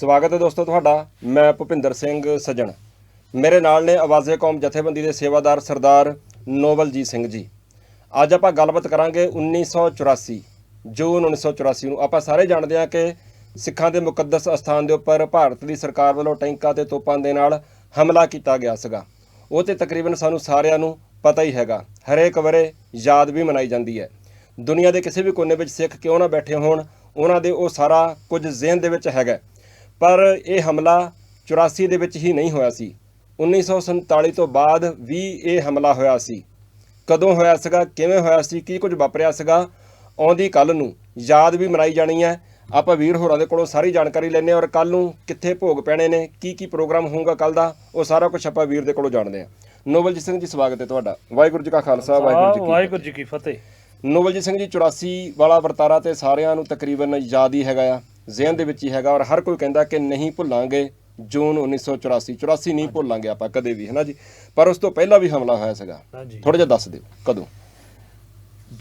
ਸਵਾਗਤ ਹੈ ਦੋਸਤੋ ਤੁਹਾਡਾ। ਮੈਂ ਭੁਪਿੰਦਰ ਸਿੰਘ ਸੱਜਣ। ਮੇਰੇ ਨਾਲ ਨੇ ਆਵਾਜ਼ੇ ਕੌਮ ਜਥੇਬੰਦੀ ਦੇ ਸੇਵਾਦਾਰ ਸਰਦਾਰ ਨੋਵਲਜੀਤ ਸਿੰਘ ਜੀ। ਅੱਜ ਆਪਾਂ ਗੱਲਬਾਤ ਕਰਾਂਗੇ 1984 ਜੂਨ 1984 ਨੂੰ। ਆਪਾਂ ਸਾਰੇ ਜਾਣਦੇ ਹਾਂ ਕਿ ਸਿੱਖਾਂ ਦੇ ਮੁਕੱਦਸ ਅਸਥਾਨ ਦੇ ਉੱਪਰ ਭਾਰਤ ਦੀ ਸਰਕਾਰ ਵੱਲੋਂ ਟੈਂਕਾਂ ਤੇ ਤੋਪਾਂ ਦੇ ਨਾਲ ਹਮਲਾ ਕੀਤਾ ਗਿਆ ਸੀਗਾ। ਉਹ ਤੇ ਤਕਰੀਬਨ ਸਾਨੂੰ ਸਾਰਿਆਂ ਨੂੰ ਪਤਾ ਹੀ ਹੈਗਾ। ਹਰੇਕ ਵਰੇ ਯਾਦ ਵੀ ਮਨਾਈ ਜਾਂਦੀ ਹੈ। ਦੁਨੀਆ ਦੇ ਕਿਸੇ ਵੀ ਕੋਨੇ ਵਿੱਚ ਸਿੱਖ ਕਿਉਂ ਨਾ ਬੈਠੇ ਹੋਣ, ਉਹਨਾਂ ਦੇ ਉਹ ਸਾਰਾ ਕੁਝ ਜ਼ਿਹਨ ਦੇ ਵਿੱਚ ਹੈਗਾ ਪਰ ਇਹ ਹਮਲਾ 84 ਦੇ ਵਿੱਚ ਹੀ ਨਹੀਂ ਹੋਇਆ ਸੀ। 1947 ਤੋਂ ਬਾਅਦ ਵੀ ਇਹ ਹਮਲਾ ਹੋਇਆ ਸੀ। ਕਦੋਂ ਹੋਇਆ ਸੀਗਾ ਕਿਵੇਂ ਹੋਇਆ ਸੀ ਕੀ ਕੁਝ ਵਾਪਰਿਆ ਸੀਗਾ ਆਉਂਦੀ ਕੱਲ ਨੂੰ। ਯਾਦ ਵੀ ਮਨਾਈ ਜਾਣੀ ਹੈ। ਆਪਾਂ ਵੀਰ ਹੋਰਾਂ ਦੇ ਕੋਲੋਂ ਸਾਰੀ ਜਾਣਕਾਰੀ ਲੈਣੇ ਔਰ ਕੱਲ ਨੂੰ ਕਿੱਥੇ ਭੋਗ ਪੈਣੇ ਨੇ ਕੀ ਕੀ ਪ੍ਰੋਗਰਾਮ ਹੋਊਗਾ ਕੱਲ ਦਾ ਉਹ ਸਾਰਾ ਕੁਝ ਆਪਾਂ ਵੀਰ ਦੇ ਕੋਲੋਂ ਜਾਣਦੇ ਹਾਂ। ਨੋਬਲਜੀਤ ਸਿੰਘ ਜੀ ਸਵਾਗਤ ਹੈ ਤੁਹਾਡਾ। ਵਾਹਿਗੁਰੂ ਜੀ ਕਾ ਖਾਲਸਾ ਵਾਹਿਗੁਰੂ ਜੀ ਕੀ ਵਾਹਿਗੁਰੂ ਜੀ ਕੀ ਫਤਿਹ। ਨੋਬਲਜੀਤ ਸਿੰਘ ਜੀ 84 ਵਾਲਾ ਵਰਤਾਰਾ ਤੇ ਸਾਰਿਆਂ ਨੂੰ ਤਕਰੀਬਨ ਯਾਦ ਹੀ ਹੈਗਾ ਆ। ਜ਼ਿਹਨ ਦੇ ਵਿੱਚ ਹੀ ਹੈਗਾ ਔਰ ਹਰ ਕੋਈ ਕਹਿੰਦਾ ਕਿ ਨਹੀਂ ਭੁੱਲਾਂਗੇ ਜੂਨ 1984 84 ਨਹੀਂ ਭੁੱਲਾਂਗੇ ਆਪਾਂ ਕਦੇ ਵੀ ਹੈਨਾ ਜੀ? ਪਰ ਉਸ ਤੋਂ ਪਹਿਲਾਂ ਵੀ ਹਮਲਾ ਹੋਇਆ ਸੀਗਾ। ਥੋੜਾ ਜਿਹਾ ਦੱਸ ਦਿਓ ਕਦੋਂ?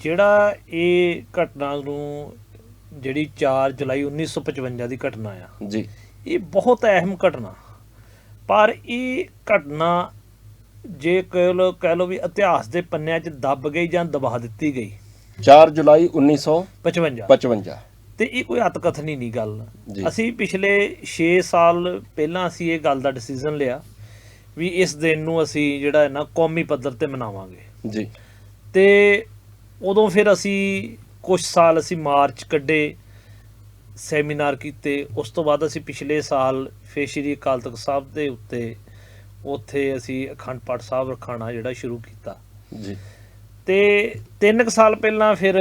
ਜਿਹੜਾ ਇਹ ਘਟਨਾ ਨੂੰ ਜਿਹੜੀ 4 ਜੁਲਾਈ 1955 ਦੀ ਘਟਨਾ ਆ ਜੀ। ਇਹ ਬਹੁਤ ਅਹਿਮ ਘਟਨਾ। ਪਰ ਇਹ ਘਟਨਾ ਜੇ ਕਹਿ ਲੋ ਕਹਿ ਲੋ ਵੀ ਇਤਿਹਾਸ ਦੇ ਪੰਨਿਆਂ 'ਚ ਦੱਬ ਗਈ ਜਾਂ ਦਬਾ ਦਿੱਤੀ ਗਈ। 4 ਜੁਲਾਈ 1955 55 ਤੇ ਇਹ ਕੋਈ ਅਤਕਥਨੀ ਨਹੀਂ ਗੱਲ। ਅਸੀਂ ਪਿਛਲੇ 6 ਸਾਲ ਪਹਿਲਾਂ ਅਸੀਂ ਇਹ ਗੱਲ ਦਾ ਡਿਸੀਜਨ ਲਿਆ ਵੀ ਇਸ ਦਿਨ ਨੂੰ ਅਸੀਂ ਜਿਹੜਾ ਹੈ ਨਾ ਕੌਮੀ ਪੱਧਰ ਤੇ ਮਨਾਵਾਂਗੇ। ਜੀ। ਤੇ ਉਦੋਂ ਫਿਰ ਅਸੀਂ ਕੁਝ ਸਾਲ ਅਸੀਂ ਮਾਰਚ ਕੱਢੇ ਸੈਮੀਨਾਰ ਕੀਤੇ ਉਸ ਤੋਂ ਬਾਅਦ ਅਸੀਂ ਪਿਛਲੇ ਸਾਲ ਫੇਰ ਸ਼੍ਰੀ ਅਕਾਲ ਤਖਤ ਸਾਹਿਬ ਦੇ ਉੱਤੇ ਉੱਥੇ ਅਸੀਂ ਅਖੰਡ ਪਾਠ ਸਾਹਿਬ ਰਖਾਣਾ ਜਿਹੜਾ ਸ਼ੁਰੂ ਕੀਤਾ। ਜੀ। ਤੇ ਤਿੰਨ ਕੁ ਸਾਲ ਪਹਿਲਾਂ ਫਿਰ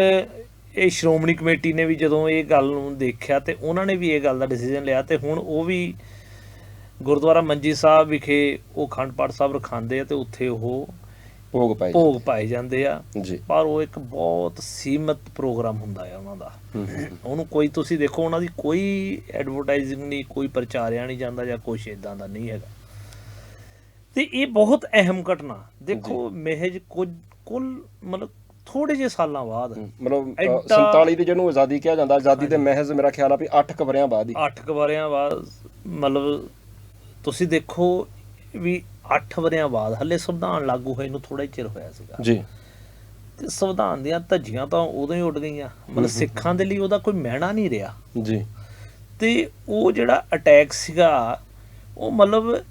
ਇਹ ਸ਼੍ਰੋਮਣੀ ਕਮੇਟੀ ਨੇ ਵੀ ਜਦੋਂ ਇਹ ਗੱਲ ਨੂੰ ਦੇਖਿਆ ਤੇ ਉਹਨਾਂ ਨੇ ਵੀ ਇਹ ਗੱਲ ਦਾ ਡਿਸੀਜਨ ਲਿਆ ਤੇ ਹੁਣ ਉਹ ਵੀ ਗੁਰਦੁਆਰਾ ਮੰਜੀ ਸਾਹਿਬ ਵਿਖੇ ਉਹ ਅਖੰਡ ਪਾਠ ਸਾਹਿਬ ਰਖਾਉਂਦੇ ਆ ਤੇ ਉੱਥੇ ਉਹ ਭੋਗ ਪਾਈ ਭੋਗ ਪਾਏ ਜਾਂਦੇ ਆ। ਪਰ ਉਹ ਇੱਕ ਬਹੁਤ ਸੀਮਤ ਪ੍ਰੋਗਰਾਮ ਹੁੰਦਾ ਹੈ ਉਹਨਾਂ ਦਾ। ਉਹਨੂੰ ਕੋਈ ਤੁਸੀਂ ਦੇਖੋ ਉਹਨਾਂ ਦੀ ਕੋਈ ਐਡਵਰਟਾਈਜ਼ਿੰਗ ਨਹੀਂ ਕੋਈ ਪ੍ਰਚਾਰਿਆ ਨਹੀਂ ਜਾਂਦਾ ਜਾਂ ਕੁਛ ਇਦਾਂ ਦਾ ਨਹੀਂ ਹੈਗਾ। ਤੇ ਇਹ ਬਹੁਤ ਅਹਿਮ ਘਟਨਾ। ਦੇਖੋ ਮਹਿਜ ਕੁਝ ਕੁੱਲ ਮਤਲਬ ਥੋੜੇ ਜਿਹੇ ਸਾਲਾਂ ਬਾਅਦ। ਮਤਲਬ ਅ, ਐਡਾ- 47 ਦੀ ਜਿਹਨੂੰ ਆਜ਼ਾਦੀ ਕਿਹਾ ਜਾਂਦਾ ਆਜ਼ਾਦੀ ਦੇ ਮਹਿਜ਼ ਮੇਰਾ ਖਿਆਲ ਆ ਵੀ 8 ਕਵਰਿਆਂ ਬਾਅਦ ਹੀ। 8 ਕਵਾਰਿਆਂ ਬਾਅਦ ਮਤਲਬ ਤੁਸੀਂ ਦੇਖੋ ਵੀ 8 ਵਰਿਆਂ ਬਾਅਦ ਹੱਲੇ ਸੰਵਿਧਾਨ ਲਾਗੂ ਹੋਏ ਨੂੰ ਥੋੜਾ ਹੀ ਚਿਰ ਹੋਇਆ ਸੀਗਾ। ਜੀ। ਤੇ ਸੰਵਿਧਾਨ ਦੀਆਂ ਧੱਜੀਆਂ ਤਾਂ ਉਦੋਂ ਹੀ ਉੱਡ ਗਈਆਂ। ਮਤਲਬ ਸਿੱਖਾਂ ਦੇ ਲਈ ਉਹਦਾ ਕੋਈ ਮਹਿਣਾ ਨਹੀਂ ਰਿਹਾ। ਜੀ। ਤੇ ਉਹ ਜਿਹੜਾ ਅਟੈਕ ਸੀਗਾ ਉਹ ਮਤਲਬ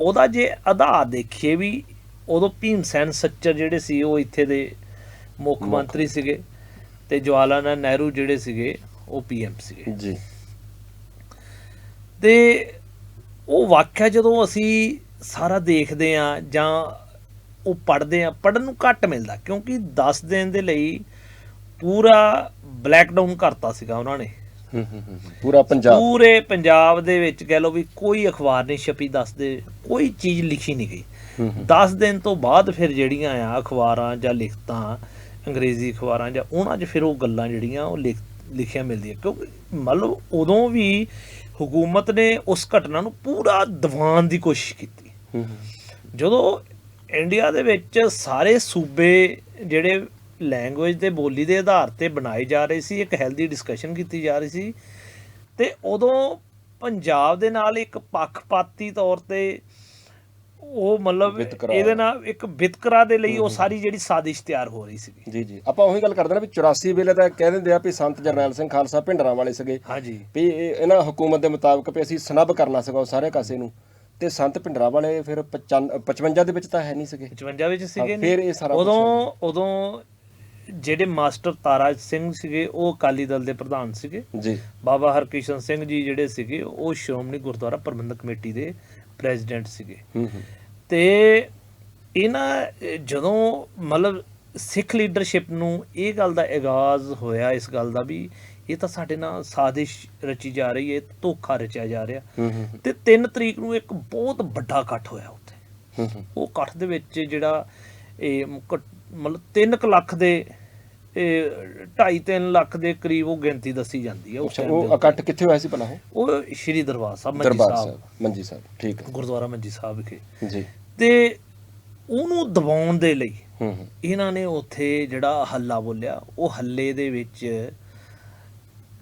ਉਹਦਾ ਜੇ ਆਧਾਰ ਦੇਖੀਏ ਵੀ ਉਦੋਂ ਭੀਮ ਸੈਨ ਸੱਚਰ ਜਿਹੜੇ ਸੀ ਉਹ ਇੱਥੇ ਦੇ ਮੁੱਖ ਮੰਤਰੀ ਸੀਗੇ ਤੇ ਜਵਾਹਰ ਲਾਲ ਨਹਿਰੂ ਜਿਹੜੇ ਸੀਗੇ ਉਹ ਪੀਐਮ ਸੀਗੇ। ਜੀ। ਤੇ ਉਹ ਵਾਕਿਆ ਜਦੋਂ ਅਸੀਂ ਸਾਰਾ ਦੇਖਦੇ ਆ ਜਾਂ ਉਹ ਪੜ੍ਹਦੇ ਆ ਪੜਨ ਨੂੰ ਘੱਟ ਮਿਲਦਾ ਕਿਉਂਕਿ 10 ਦਿਨ ਦੇ ਲਈ ਪੂਰਾ ਬਲੈਕ ਡਾਊਨ ਕਰਤਾ ਸੀਗਾ ਉਹਨਾਂ ਨੇ। ਪੂਰਾ ਪੰਜਾਬ। ਪੂਰੇ ਪੰਜਾਬ ਦੇ ਵਿੱਚ ਕਹਿ ਲਓ ਵੀ ਕੋਈ ਅਖਬਾਰ ਨਹੀਂ ਛਪੀ ਦੱਸਦੇ ਕੋਈ ਚੀਜ਼ ਲਿਖੀ ਨਹੀਂ ਗਈ। ਹੂੰ, ਹੂੰ। 10 ਦਿਨ ਤੋਂ ਬਾਅਦ ਫਿਰ ਜਿਹੜੀਆਂ ਆ ਅਖਬਾਰਾਂ ਜਾਂ ਲਿਖਤਾਂ ਅੰਗਰੇਜ਼ੀ ਅਖਬਾਰਾਂ ਜਾਂ ਉਹਨਾਂ 'ਚ ਫਿਰ ਉਹ ਗੱਲਾਂ ਜਿਹੜੀਆਂ ਉਹ ਲਿਖ ਲਿਖੀਆਂ ਮਿਲਦੀਆਂ ਕਿਉਂਕਿ ਮਤਲਬ ਉਦੋਂ ਵੀ ਹਕੂਮਤ ਨੇ ਉਸ ਘਟਨਾ ਨੂੰ ਪੂਰਾ ਦਬਾਉਣ ਦੀ ਕੋਸ਼ਿਸ਼ ਕੀਤੀ। ਜਦੋਂ ਇੰਡੀਆ ਦੇ ਵਿੱਚ ਸਾਰੇ ਸੂਬੇ ਜਿਹੜੇ ਲੈਂਗੁਏਜ ਤੇ ਬੋਲੀ ਦੇ ਆਧਾਰ ਤੇ ਬਣਾਏ ਜਾ ਰਹੇ ਸੀ ਇੱਕ ਹੈਲਦੀ ਡਿਸਕਸ਼ਨ ਕੀਤੀ ਜਾ ਰਹੀ ਸੀ ਤੇ ਉਦੋਂ ਪੰਜਾਬ ਦੇ ਨਾਲ ਇੱਕ ਪੱਖਪਾਤੀ ਤੌਰ ਤੇ ਉਹ ਮਤਲਬ ਵਿਤਕਰਾ। ਇਹਦੇ ਨਾਲ ਇੱਕ ਵਿਤਕਰਾ ਦੇ ਲਈ ਉਹ ਸਾਰੀ ਜਿਹੜੀ ਸਾਜ਼ਿਸ਼ ਤਿਆਰ ਹੋ ਰਹੀ ਸੀਗੀ। ਜੀ ਜੀ। ਆਪਾਂ ਉਹੀ ਗੱਲ ਕਰਦੇ ਨਾ ਵੀ 84 ਵੇਲੇ ਤਾਂ ਕਹਿ ਦਿੰਦੇ ਆ ਵੀ ਸੰਤ ਜਰਨੈਲ ਸਿੰਘ ਖਾਲਸਾ ਭਿੰਡਰਾਂ ਵਾਲੇ ਸੀਗੇ। ਹਾਂਜੀ। ਵੀ ਇਹ- ਇਹਨਾਂ ਹਕੂਮਤ ਦੇ ਮੁਤਾਬਕ ਵੀ ਅਸੀਂ ਸਨੱਬ ਕਰਨਾ ਸੀਗਾ ਸਾਰੇ ਕਾਸੇ ਨੂੰ। ਤੇ ਸੰਤ ਭਿੰਡਰਾਂ ਵਾਲੇ ਫਿਰ 55 55 ਦੇ ਵਿੱਚ ਤਾਂ ਹੈ ਨਹੀਂ ਸੀਗੇ। 55 ਵਿੱਚ ਸੀਗੇ ਫਿਰ ਇਹ ਸਾਰਾ ਕੁਛ ਉਦੋਂ ਉਦੋਂ ਜਿਹੜੇ ਮਾਸਟਰ ਤਾਰਾ ਸਿੰਘ ਸੀਗੇ ਉਹ ਅਕਾਲੀ ਦਲ ਦੇ ਪ੍ਰਧਾਨ ਸੀਗੇ। ਜੀ। ਬਾਬਾ ਹਰਕ੍ਰਿਸ਼ਨ ਸਿੰਘ ਜੀ ਜਿਹੜੇ ਸੀਗੇ ਉਹ ਸ਼੍ਰੋਮਣੀ ਗੁਰਦੁਆਰਾ ਪ੍ਰਬੰਧਕ ਕਮੇਟੀ ਦੇ ਪ੍ਰੈਜ਼ੀਡੈਂਟ ਸੀਗੇ। ਤੇ ਇਹਨਾਂ ਜਦੋਂ ਮਤਲਬ ਸਿੱਖ ਲੀਡਰਸ਼ਿਪ ਨੂੰ ਇਹ ਗੱਲ ਦਾ ਆਗਾਜ਼ ਹੋਇਆ ਇਸ ਗੱਲ ਦਾ ਵੀ ਇਹ ਤਾਂ ਸਾਡੇ ਨਾਲ ਸਾਜ਼ਿਸ਼ ਰਚੀ ਜਾ ਰਹੀ ਹੈ ਧੋਖਾ ਰਚਿਆ ਜਾ ਰਿਹਾ। ਤੇ 3 ਤਰੀਕ ਨੂੰ ਇੱਕ ਬਹੁਤ ਵੱਡਾ ਇਕੱਠ ਹੋਇਆ ਉੱਥੇ। ਉਹ ਇਕੱਠ ਦੇ ਵਿੱਚ ਜਿਹੜਾ ਇਹ ਮਤਲਬ 3 ਲੱਖ ਦੇ ਇਹ 2.5 3 ਲੱਖ ਦੇ ਕਰੀਬ ਉਹ ਗਿਣਤੀ ਦੱਸੀ ਜਾਂਦੀ ਹੈ ਉਸ time ਉਹ ਇਕੱਠ ਕਿੱਥੇ ਹੋਇਆ ਸੀ ਭਲਾ ਉਹ? ਉਹ ਸ਼੍ਰੀ ਦਰਬਾਰ ਸਾਹਿਬ ਮੰਜੀ ਸਾਹਿਬ। ਮੰਜੀ ਸਾਹਿਬ ਠੀਕ ਹੈ। ਗੁਰਦੁਆਰਾ ਮੰਜੀ ਸਾਹਿਬ ਵਿਖੇ। ਜੀ। ਤੇ ਉਹਨੂੰ ਦਬਾਉਣ ਦੇ ਲਈ ਇਹਨਾਂ ਨੇ ਉੱਥੇ ਜਿਹੜਾ ਹੱਲਾ ਬੋਲਿਆ ਉਹ ਹੱਲੇ ਦੇ ਵਿੱਚ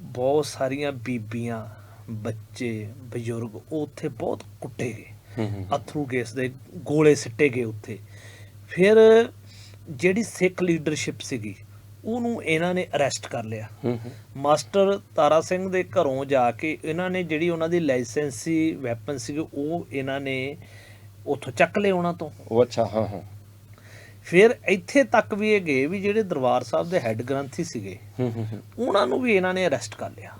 ਬਹੁਤ ਸਾਰੀਆਂ ਬੀਬੀਆਂ ਬੱਚੇ ਬਜ਼ੁਰਗ ਉੱਥੇ ਬਹੁਤ ਕੁੱਟੇ ਗਏ। ਹੂੰ ਹੂੰ। ਅਥਰੂ ਗੈਸ ਦੇ ਗੋਲੇ ਸਿੱਟੇ ਗਏ ਉੱਥੇ। ਫਿਰ ਜਿਹੜੀ ਸਿੱਖ ਲੀਡਰਸ਼ਿਪ ਸੀਗੀ ਉਹਨੂੰ ਇਹਨਾਂ ਨੇ ਅਰੈਸਟ ਕਰ ਲਿਆ। ਮਾਸਟਰ ਤਾਰਾ ਸਿੰਘ ਦੇ ਘਰੋਂ ਜਾ ਕੇ ਇਹਨਾਂ ਨੇ ਜਿਹੜੀ ਉਹਨਾਂ ਦੀ ਲਾਇਸੈਂਸੀ ਵੈਪਨ ਸੀਗੇ ਉਹ ਇਹਨਾਂ ਨੇ ਉੱਥੋਂ ਚੱਕ ਲਏ ਉਹਨਾਂ ਤੋਂ। ਉਹ ਅੱਛਾ ਹਾਂ ਹਾਂ। ਫਿਰ ਇੱਥੇ ਤੱਕ ਵੀ ਇਹ ਗਏ ਵੀ ਜਿਹੜੇ ਦਰਬਾਰ ਸਾਹਿਬ ਦੇ ਹੈੱਡ ਗ੍ਰੰਥੀ ਸੀਗੇ ਉਹਨਾਂ ਨੂੰ ਵੀ ਇਹਨਾਂ ਨੇ ਅਰੈਸਟ ਕਰ ਲਿਆ।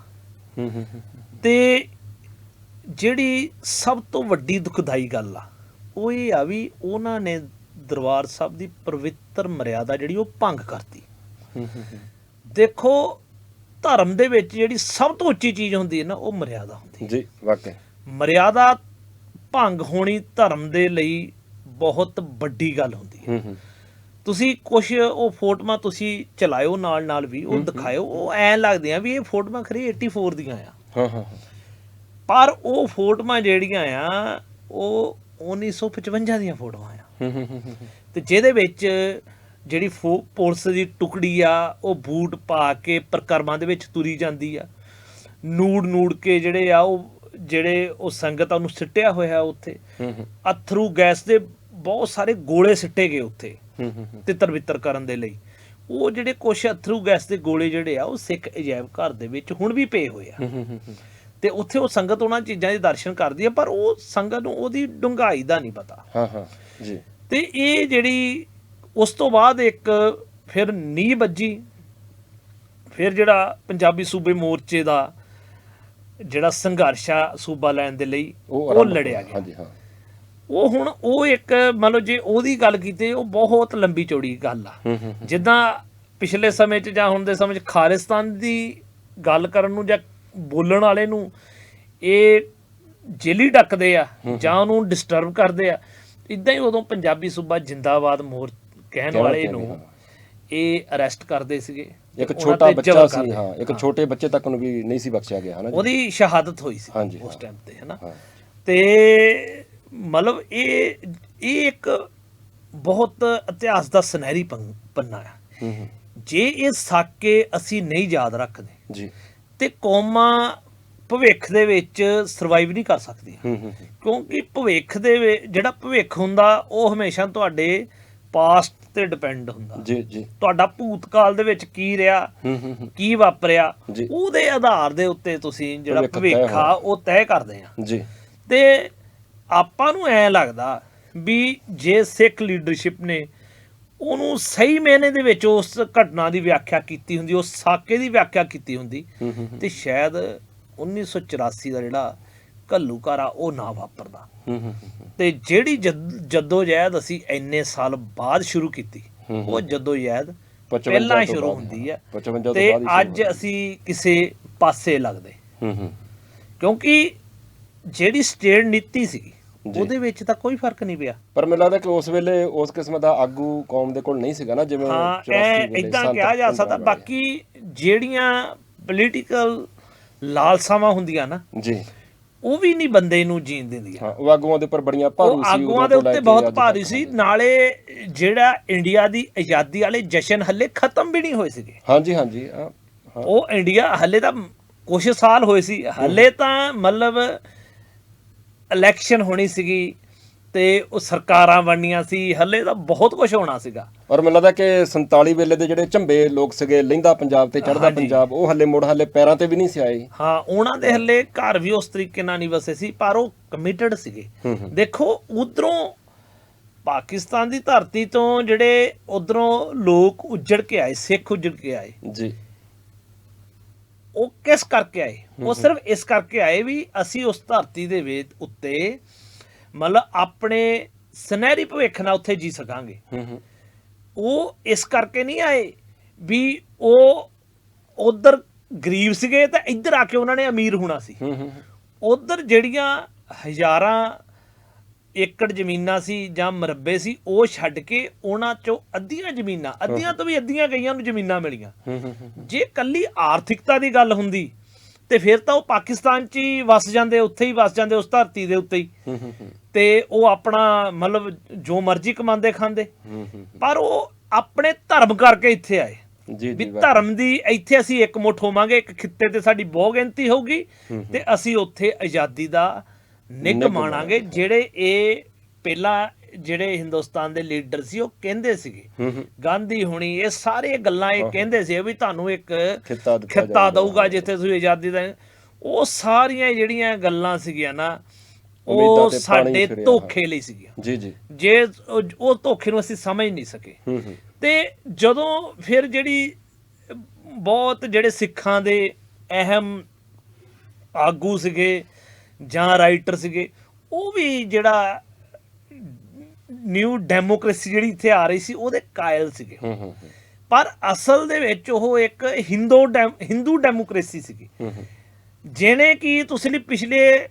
ਤੇ ਜਿਹੜੀ ਸਭ ਤੋਂ ਵੱਡੀ ਦੁਖਦਾਈ ਗੱਲ ਆ ਉਹ ਇਹ ਆ ਵੀ ਉਹਨਾਂ ਨੇ ਦਰਬਾਰ ਸਾਹਿਬ ਦੀ ਪਵਿੱਤਰ ਮਰਿਆਦਾ ਜਿਹੜੀ ਉਹ ਭੰਗ ਕਰਤੀ। ਦੇਖੋ ਧਰਮ ਦੇ ਵਿੱਚ ਜਿਹੜੀ ਸਭ ਤੋਂ ਉੱਚੀ ਚੀਜ਼ ਹੁੰਦੀ ਹੈ ਨਾ ਉਹ ਮਰਿਆਦਾ ਹੁੰਦੀ ਹੈ। ਜੀ ਵਾਕਈ। ਮਰਿਆਦਾ ਭੰਗ ਹੋਣੀ ਧਰਮ ਦੇ ਲਈ ਬਹੁਤ ਵੱਡੀ ਗੱਲ ਹੁੰਦੀ ਹੈ। ਤੁਸੀਂ ਕੁਝ ਉਹ ਫੋਟੋਆਂ ਤੁਸੀਂ ਚਲਾਇਓ ਨਾਲ ਨਾਲ ਵੀ ਉਹ ਦਿਖਾਇਓ ਉਹ ਐਂ ਲੱਗਦੀਆਂ ਵੀ ਇਹ ਫੋਟੋਆਂ ਖਰੀ 84 ਦੀਆਂ ਆ। ਹਾਂ ਹਾਂ ਪਰ ਉਹ ਫੋਟੋਆਂ ਜਿਹੜੀਆਂ ਆ ਉਹ 1955 ਦੀਆਂ ਫੋਟੋਆਂ ਆ। ਤੇ ਜਿਹਦੇ ਵਿੱਚ ਜਿਹੜੀ ਪੁਲਿਸ ਦੀ ਟੁਕੜੀ ਆ ਉਹ ਬੂਟ ਪਾ ਕੇ ਪ੍ਰਕਰਮਾਂ ਦੇ ਵਿੱਚ ਤੁਰੀ ਜਾਂਦੀ ਆ। ਨੂੜ ਨੂੜ ਕੇ ਜਿਹੜੇ ਆ ਉਹ ਜਿਹੜੇ ਉਹ ਸੰਗਤ ਆ ਉਹਨੂੰ ਸਿੱਟਿਆ ਹੋਇਆ ਉੱਥੇ। ਅਥਰੂ ਗੈਸ ਦੇ ਬਹੁਤ ਸਾਰੇ ਗੋਲੇ ਸਿੱਟੇ ਗਏ ਉੱਥੇ ਤਿੱਤਰ ਬਿੱਤਰ ਕਰਨ ਦੇ ਲਈ। ਉਹ ਜਿਹੜੇ ਕੁਛ ਅਥਰੂ ਗੈਸ ਦੇ ਗੋਲੇ ਜਿਹੜੇ ਆ ਉਹ ਸਿੱਖ ਅਜਾਇਬ ਘਰ ਦੇ ਵਿੱਚ ਹੁਣ ਵੀ ਪਏ ਹੋਏ ਆ। ਤੇ ਉੱਥੇ ਉਹ ਸੰਗਤ ਉਹਨਾਂ ਚੀਜ਼ਾਂ ਦੇ ਦਰਸ਼ਨ ਕਰਦੀ ਆ ਪਰ ਉਹ ਸੰਗਤ ਨੂੰ ਉਹਦੀ ਡੂੰਘਾਈ ਦਾ ਨਹੀਂ ਪਤਾ। ਹਾਂ ਹਾਂ। ਜੀ। ਤੇ ਇਹ ਜਿਹੜੀ ਉਸ ਤੋਂ ਬਾਅਦ ਇੱਕ ਫਿਰ ਨੀਂਹ ਵੱਜੀ ਫਿਰ ਜਿਹੜਾ ਪੰਜਾਬੀ ਸੂਬੇ ਮੋਰਚੇ ਦਾ ਜਿਹੜਾ ਸੰਘਰਸ਼ ਸੂਬਾ ਲੈਣ ਦੇ ਲਈ ਉਹ ਲੜਿਆ। ਗਿਆ। ਹਾਂਜੀ ਹਾਂ। ਉਹ ਹੁਣ ਉਹ ਇੱਕ ਮੰਨ ਲਓ ਜੇ ਉਹਦੀ ਗੱਲ ਕੀਤੀ ਉਹ ਬਹੁਤ ਲੰਬੀ ਚੌੜੀ ਗੱਲ ਆ। ਜਿੱਦਾਂ ਪਿਛਲੇ ਸਮੇਂ 'ਚ ਜਾਂ ਹੁਣ ਦੇ ਸਮੇਂ 'ਚ ਖਾਲਿਸਤਾਨ ਦੀ ਗੱਲ ਕਰਨ ਨੂੰ ਜਾਂ ਬੋਲਣ ਵਾਲੇ ਨੂੰ ਇਹ ਜੇਲੀ ਡੱਕਦੇ ਆ ਜਾਂ ਉਹਨੂੰ ਡਿਸਟਰਬ ਕਰਦੇ ਆ ਇਦਾਂ ਹੀ ਉਦੋਂ ਪੰਜਾਬੀ ਸੂਬਾ ਜਿੰਦਾਬਾਦ ਮੋਰ ਕਹਿਣ ਵਾਲੇ ਨੂੰ। ਇਹ ਅਰੈਸਟ ਕਰਦੇ ਸੀਗੇ ਇੱਕ ਛੋਟਾ ਬੱਚਾ ਸੀ। ਹਾਂ ਇੱਕ ਛੋਟੇ ਬੱਚੇ ਤੱਕ ਨੂੰ ਵੀ ਨਹੀਂ ਸੀ ਬਖਸ਼ਿਆ ਗਿਆ ਹਨਾ ਉਹਦੀ ਸ਼ਹਾਦਤ ਹੋਈ ਸੀ ਉਸ। ਟਾਈਮ ਤੇ ਹਨਾ? ਤੇ ਮਤਲਬ ਇਹ ਇਹ ਇੱਕ ਬਹੁਤ ਇਤਿਹਾਸ ਦਾ ਸੁਨਹਿਰੀ ਪੰਨ- ਹੂੰ ਜੇ ਇਹ ਸਾਕੇ ਅਸੀਂ ਨਹੀਂ ਯਾਦ ਰੱਖਦੇ ਜੀ। ਤੇ ਕੌਮਾਂ ਭਵਿੱਖ ਦੇ ਵਿੱਚ ਸਰਵਾਈਵ ਨਹੀਂ ਕਰ ਸਕਦੀਆਂ। ਹੂੰ ਕਿਉਂਕਿ ਭਵਿੱਖ ਦੇ ਜਿਹੜਾ ਭਵਿੱਖ ਹੁੰਦਾ ਉਹ ਹਮੇਸ਼ਾ ਤੁਹਾਡੇ ਪਾਸਟ ਤੇ ਡਿਪੈਂਡ ਹੁੰਦਾ। ਜੀ ਜੀ। ਤੁਹਾਡਾ ਭੂਤਕਾਲ ਦੇ ਵਿੱਚ ਕੀ ਰਿਹਾ ਹੂੰ ਹੂੰ ਹੂੰ। ਕੀ ਵਾਪਰਿਆ। ਉਹਦੇ ਆਧਾਰ ਦੇ ਉੱਤੇ ਤੁਸੀਂ ਜਿਹੜਾ ਭਵਿੱਖ ਆ। ਉਹ ਤੈਅ ਕਰਦੇ ਆ। ਜੀ। ਤੇ ਆਪਾਂ ਨੂੰ ਐ ਲੱਗਦਾ ਵੀ ਜੇ ਸਿੱਖ ਲੀਡਰਸ਼ਿਪ ਨੇ ਉਹਨੂੰ ਸਹੀ ਮਾਇਨੇ ਦੇ ਵਿੱਚ ਉਸ ਘਟਨਾ ਦੀ ਵਿਆਖਿਆ ਕੀਤੀ ਹੁੰਦੀ ਉਸ ਸਾਕੇ ਦੀ ਵਿਆਖਿਆ ਕੀਤੀ ਹੁੰਦੀ ਤੇ ਸ਼ਾਇਦ 1984 ਦਾ ਜਿਹੜਾ ਘੱਲੂਕਾਰਾ ਉਹ ਨਾ ਵਾਪਰਦਾ। ਤੇ ਜਿਹੜੀ ਜੱਦੋ ਜਹਿਦ ਅਸੀਂ ਇੰਨੇ ਸਾਲ ਬਾਅਦ ਸ਼ੁਰੂ ਕੀਤੀ। ਉਹ ਜੱਦੋ ਜਹਿਦ 55 ਪਹਿਲਾਂ ਸ਼ੁਰੂ ਹੁੰਦੀ 55 ਤੋਂ ਅੱਜ। ਅਸੀਂ ਕਿਸੇ ਪਾਸੇ ਲੱਗਦੇ ਕਿਉਂਕਿ ਜਿਹੜੀ ਸਟੇਟ ਨੀਤੀ ਸੀ। ਉਹਦੇ ਵਿੱਚ ਤਾਂ ਕੋਈ ਫ਼ਰਕ ਨਹੀਂ ਪਿਆ ਪਰ ਮੈਨੂੰ ਲੱਗਦਾ ਕਿ ਉਸ ਵੇਲੇ ਉਸ ਕਿਸਮ ਦਾ ਆਗੂ ਕੌਮ ਦੇ ਕੋਲ ਨਹੀਂ ਸੀਗਾ ਨਾ ਜਿਵੇਂ ਹਾਂ 84 ਐ ਵੇਲੇ ਇਦਾਂ ਕਿਹਾ ਜਾ ਸਕਦਾ। ਬਾਕੀ ਜਿਹੜੀਆਂ ਪੋਲੀਟੀਕਲ ਲਾਲਸਾਵਾਂ ਹੁੰਦੀਆਂ ਨਾ ਜੀ ਉਹ ਵੀ ਨਹੀਂ ਬੰਦੇ ਨੂੰ ਜੀਣ ਦਿੰਦੀਆਂ। ਹਾਂ ਉਹ ਆਗੂਆਂ ਦੇ ਉੱਪਰ ਬੜੀਆਂ ਭਾਰੂ ਉਹ ਸੀ ਆਗੂਆਂ ਦੇ ਉੱਤੇ ਬਹੁਤ ਭਾਰੀ। ਸੀ। ਨਾਲੇ ਜਿਹੜਾ ਇੰਡੀਆ ਦੀ ਆਜ਼ਾਦੀ ਵਾਲੇ ਜਸ਼ਨ ਹੱਲੇ ਖਤਮ ਵੀ ਨਹੀਂ ਹੋਏ ਸੀਗੇ। ਹਾਂਜੀ ਹਾਂਜੀ ਉਹ ਇੰਡੀਆ ਹੱਲੇ ਤਾਂ ਕੁਝ ਸਾਲ ਹੋਏ ਸੀ। ਹੱਲੇ ਤਾਂ ਮਤਲਬ ਇਲੈਕਸ਼ਨ ਹੋਣੀ ਸੀਗੀ। ਤੇ ਉਹ ਸਰਕਾਰਾਂ ਬਣਨੀਆਂ ਸੀ ਹੱਲੇ ਤਾਂ ਬਹੁਤ ਕੁਝ ਹੋਣਾ ਸੀਗਾ। ਔਰ ਮੈਨੂੰ ਲੱਗਦਾ ਕਿ 47 ਵੇਲੇ ਦੇ ਜਿਹੜੇ ਝੰਬੇ ਲੋਕ ਸੀਗੇ ਲਹਿੰਦਾ ਪੰਜਾਬ ਤੇ ਚੜ੍ਹਦਾ ਹਾਂਜੀ। ਪੰਜਾਬ ਉਹ ਹੱਲੇ ਮੁੜ ਹੱਲੇ ਪੈਰਾਂ ਤੇ ਵੀ ਨਹੀਂ ਸੀ ਆਏ। ਹਾਂ ਉਹਨਾਂ ਦੇ ਹੱਲੇ ਘਰ ਵੀ ਉਸ ਤਰੀਕੇ ਨਾਲ ਨਹੀਂ ਵਸੇ ਸੀ ਪਰ ਉਹ ਕਮਿਟਡ ਸੀਗੇ। ਦੇਖੋ ਉਧਰੋਂ ਪਾਕਿਸਤਾਨ ਦੀ ਧਰਤੀ ਤੋਂ ਜਿਹੜੇ ਉਧਰੋਂ ਲੋਕ ਉੱਜੜ ਕੇ ਆਏ ਸਿੱਖ ਉੱਜੜ ਕੇ ਆਏ ਜੀ। ਉਹ ਕਿਸ ਕਰਕੇ ਆਏ? ਉਹ ਸਿਰਫ ਇਸ ਕਰਕੇ ਆਏ ਵੀ ਅਸੀਂ ਉਸ ਧਰਤੀ ਦੇ ਵੇਦ ਉੱਤੇ ਮਤਲਬ ਆਪਣੇ ਸੁਨਹਿਰੀ ਭਵਿੱਖ ਨਾਲ ਉੱਥੇ ਜੀ ਸਕਾਂਗੇ। ਉਹ ਇਸ ਕਰਕੇ ਨਹੀਂ ਆਏ ਵੀ ਉਹ ਉਧਰ ਗਰੀਬ ਸੀਗੇ ਤਾਂ ਇੱਧਰ ਆ ਕੇ ਉਹਨਾਂ ਨੇ ਅਮੀਰ ਹੋਣਾ ਸੀ। ਉਧਰ ਜਿਹੜੀਆਂ ਹਜ਼ਾਰਾਂ ਏਕੜ ਜ਼ਮੀਨਾਂ ਸੀ ਜਾਂ ਮਰੱਬੇ ਸੀ ਉਹ ਛੱਡ ਕੇ ਉਹਨਾਂ ਚੋਂ ਅੱਧੀਆਂ ਜ਼ਮੀਨਾਂ ਅੱਧੀਆਂ ਤੋਂ ਵੀ ਅੱਧੀਆਂ ਗਈਆਂ ਨੂੰ ਜ਼ਮੀਨਾਂ ਮਿਲੀਆਂ। ਜੇ ਕੱਲੀ ਆਰਥਿਕਤਾ ਦੀ ਗੱਲ ਹੁੰਦੀ ਤੇ ਫਿਰ ਤਾਂ ਉਹ ਪਾਕਿਸਤਾਨ 'ਚ ਹੀ ਵਸ ਜਾਂਦੇ ਉੱਥੇ ਹੀ ਵਸ ਜਾਂਦੇ ਉਸ ਧਰਤੀ ਦੇ ਉੱਤੇ ਹੀ। ਤੇ ਉਹ ਆਪਣਾ ਮਤਲਬ ਜੋ ਮਰਜ਼ੀ ਕਮਾਉਂਦੇ ਖਾਂਦੇ। ਪਰ ਉਹ ਆਪਣੇ ਧਰਮ ਕਰਕੇ ਇੱਥੇ ਆਏ। ਜੀ ਵੀ ਜੀ ਵਾਹ। ਧਰਮ ਦੀ ਇੱਥੇ ਅਸੀਂ ਇਕਮੁੱਠ ਹੋਵਾਂਗੇ ਇੱਕ ਖਿੱਤੇ ਤੇ ਸਾਡੀ ਬਹੁ ਗਿਣਤੀ ਹੋਊਗੀ ਤੇ ਅਸੀਂ ਉੱਥੇ ਆਜ਼ਾਦੀ ਦਾ ਨਿੱਘ ਮਾਣਾਂਗੇ। ਜਿਹੜੇ ਇਹ ਪਹਿਲਾਂ ਜਿਹੜੇ ਹਿੰਦੁਸਤਾਨ ਦੇ ਲੀਡਰ ਸੀ ਉਹ ਕਹਿੰਦੇ ਸੀਗੇ। ਗਾਂਧੀ ਹੁਣੀ ਇਹ ਸਾਰੇ ਗੱਲਾਂ ਇਹ ਕਹਿੰਦੇ ਸੀ ਵੀ ਤੁਹਾਨੂੰ ਇੱਕ ਖਿੱਤਾ। ਦਊਗਾ ਜਿੱਥੇ ਤੁਸੀਂ ਆਜ਼ਾਦੀ ਦਾ ਉਹ ਸਾਰੀਆਂ ਜਿਹੜੀਆਂ ਗੱਲਾਂ ਸੀਗੀਆਂ ਨਾ ਉਹ ਸਾਡੇ ਧੋਖੇ ਲਈ ਸੀਗੀਆਂ। ਜੀ ਜੀ। ਜੇ ਉਹ ਧੋਖੇ ਨੂੰ ਅਸੀਂ ਸਮਝ ਨਹੀਂ ਸਕੇ। ਤੇ ਜਦੋਂ ਫਿਰ ਜਿਹੜੀ ਬਹੁਤ ਜਿਹੜੇ ਸਿੱਖਾਂ ਦੇ ਅਹਿਮ ਆਗੂ ਸੀਗੇ ਜਾਂ ਰਾਈਟਰ ਸੀਗੇ ਉਹ ਵੀ ਜਿਹੜਾ ਨਿਊ ਡੈਮੋਕ੍ਰੇਸੀ ਜਿਹੜੀ ਇੱਥੇ ਆ ਰਹੀ ਸੀ ਉਹਦੇ ਕਾਇਲ ਸੀਗੇ। ਹੂੰ ਹੂੰ ਪਰ ਅਸਲ ਦੇ ਵਿੱਚ ਉਹ ਇੱਕ ਹਿੰਦੂ ਹਿੰਦੂ ਡੈਮੋਕ੍ਰੇਸੀ ਸੀਗੀ। ਜਿਹਨੇ ਕਿ ਤੁਸੀਂ ਲਈ ਪਿਛਲੇ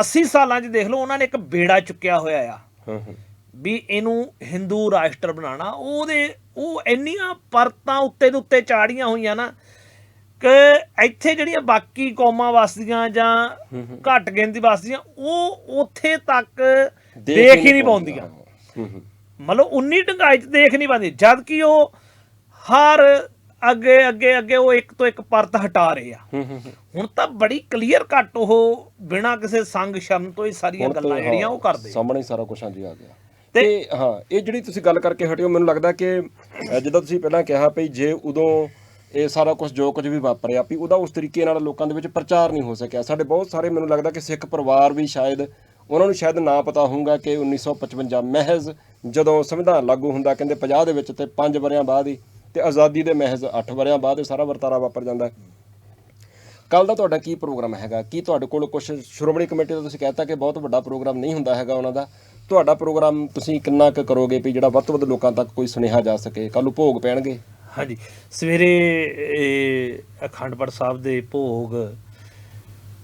80 ਸਾਲਾਂ 'ਚ ਦੇਖ ਲਓ ਉਹਨਾਂ ਨੇ ਇੱਕ ਬੇੜਾ ਚੁੱਕਿਆ ਹੋਇਆ ਆ। ਹੂੰ ਹੂੰ। ਵੀ ਇਹਨੂੰ ਹਿੰਦੂ ਰਾਸ਼ਟਰ ਬਣਾਉਣਾ। ਉਹਦੇ ਉਹ ਇੰਨੀਆਂ ਪਰਤਾਂ ਉੱਤੇ ਦੇ ਉੱਤੇ ਚਾੜੀਆਂ ਹੋਈਆਂ ਨਾ ਕਿ ਇੱਥੇ ਜਿਹੜੀਆਂ ਬਾਕੀ ਕੌਮਾਂ ਵਸਦੀਆਂ ਜਾਂ ਘੱਟ ਗਿਣਤੀ ਵਸਦੀਆਂ ਉਹ ਉੱਥੇ ਤੱਕ ਦੇਖ ਹੀ ਨਹੀਂ ਪਾਉਂਦੀਆਂ। ਮਤਲਬ 19 ਡੰਗਾਈ ਚ ਦੇਖ ਨਹੀਂ ਪਾਉਂਦੀ ਜਦ ਕਿ ਉਹ ਹਰ ਅੱਗੇ ਅੱਗੇ ਅੱਗੇ ਉਹ ਇੱਕ ਤੋਂ ਇੱਕ ਪਰਤ ਹਟਾ ਰਹੇ ਆ। ਹੁਣ ਤਾਂ ਬੜੀ ਕਲੀਅਰ ਕੱਟ ਉਹ ਬਿਨਾਂ ਕਿਸੇ ਸੰਗ ਸ਼ਰਮ ਤੋਂ ਹੀ ਸਾਰੀਆਂ ਗੱਲਾਂ ਜਿਹੜੀਆਂ ਉਹ ਕਰਦੇ। ਸਾਹਮਣੇ ਸਾਰਾ ਕੁਝ ਹਾਂਜੀ ਆ ਗਿਆ ਤੇ- ਹਾਂ ਇਹ ਜਿਹੜੀ ਤੁਸੀਂ ਗੱਲ ਕਰਕੇ ਹਟਿਓ ਮੈਨੂੰ ਲੱਗਦਾ ਕਿ ਜਿੱਦਾਂ ਤੁਸੀਂ ਪਹਿਲਾਂ ਕਿਹਾ ਭਈ ਜੇ ਉਦੋਂ ਇਹ ਸਾਰਾ ਕੁਝ ਜੋ ਕੁਝ ਵੀ ਵਾਪਰਿਆ ਵੀ ਉਹਦਾ ਉਸ ਤਰੀਕੇ ਨਾਲ ਲੋਕਾਂ ਦੇ ਵਿੱਚ ਪ੍ਰਚਾਰ ਨਹੀਂ ਹੋ ਸਕਿਆ ਸਾਡੇ ਬਹੁਤ ਸਾਰੇ ਮੈਨੂੰ ਲੱਗਦਾ ਕਿ ਸਿੱਖ ਪਰਿਵਾਰ ਵੀ ਸ਼ਾਇਦ ਉਹਨਾਂ ਨੂੰ ਸ਼ਾਇਦ ਨਾ ਪਤਾ ਹੋਊਗਾ ਕਿ 1955 ਮਹਿਜ਼ ਜਦੋਂ ਸੰਵਿਧਾਨ ਲਾਗੂ ਹੁੰਦਾ, ਕਹਿੰਦੇ 50 ਦੇ ਵਿੱਚ ਤੇ 5 ਵਰਿਆਂ ਬਾਅਦ ਹੀ ਤੇ ਆਜ਼ਾਦੀ ਦੇ ਮਹਿਜ਼ 8 ਵਰਿਆਂ ਬਾਅਦ ਇਹ ਸਾਰਾ ਵਰਤਾਰਾ ਵਾਪਰ ਜਾਂਦਾ ਹੈ। ਕੱਲ ਦਾ ਤੁਹਾਡਾ ਕੀ ਪ੍ਰੋਗਰਾਮ ਹੈਗਾ? ਕੀ ਤੁਹਾਡੇ ਕੋਲ ਕੁਝ ਸ਼੍ਰੋਮਣੀ ਕਮੇਟੀ ਦਾ ਤੁਸੀਂ ਕਹਿਤਾ ਕਿ ਬਹੁਤ ਵੱਡਾ ਪ੍ਰੋਗਰਾਮ ਨਹੀਂ ਹੁੰਦਾ ਹੈਗਾ ਉਹਨਾਂ ਦਾ? ਤੁਹਾਡਾ ਪ੍ਰੋਗਰਾਮ ਤੁਸੀਂ ਕਿੰਨਾ ਕੁ ਕਰੋਗੇ ਵੀ ਜਿਹੜਾ ਵੱਧ ਤੋਂ ਵੱਧ ਲੋਕਾਂ ਤੱਕ ਕੋਈ ਸੁਨੇਹਾ ਜਾ ਸਕੇ? ਕੱਲ ਨੂੰ ਭੋਗ ਪੈਣਗੇ। ਹਾਂਜੀ। ਸਵੇਰੇ ਇਹ ਅਖੰਡ ਪਾਠ ਸਾਹਿਬ ਦੇ ਭੋਗ